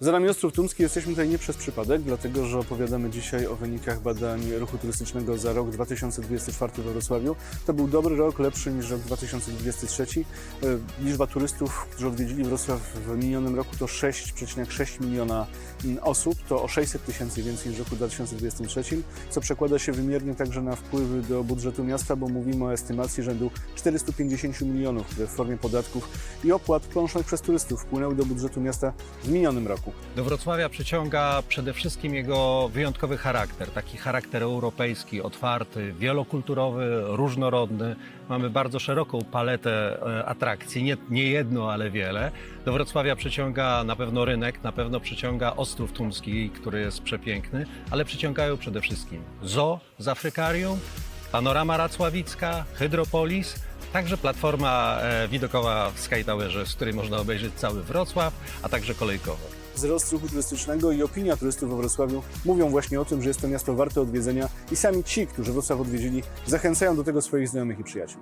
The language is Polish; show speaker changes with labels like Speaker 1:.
Speaker 1: Za nami Ostrów Tumski jesteśmy tutaj nie przez przypadek, dlatego że opowiadamy dzisiaj o wynikach badań ruchu turystycznego za rok 2024 we Wrocławiu. To był dobry rok, lepszy niż rok 2023. E, Liczba turystów, którzy odwiedzili Wrocław w minionym roku to 6,6 miliona osób, to o 600 tysięcy więcej niż w roku 2023, co przekłada się wymiernie także na wpływy do budżetu miasta, bo mówimy o estymacji rzędu 450 milionów, które w formie podatków i opłat ponoszonych przez turystów wpłynęły do budżetu miasta w minionym roku.
Speaker 2: Do Wrocławia przyciąga przede wszystkim jego wyjątkowy charakter, taki charakter europejski, otwarty, wielokulturowy, różnorodny. Mamy bardzo szeroką paletę e, atrakcji, nie, nie jedno, ale wiele. Do Wrocławia przyciąga na pewno rynek, na pewno przyciąga Ostrów Tumski, który jest przepiękny, ale przyciągają przede wszystkim zoo z Afrykarium, panorama racławicka, Hydropolis, Także platforma e, widokowa w Sky Towerze, z której można obejrzeć cały Wrocław, a także kolejkowo.
Speaker 1: Wzrost ruchu turystycznego i opinia turystów we Wrocławiu mówią właśnie o tym, że jest to miasto warte odwiedzenia i sami ci, którzy Wrocław odwiedzili, zachęcają do tego swoich znajomych i przyjaciół.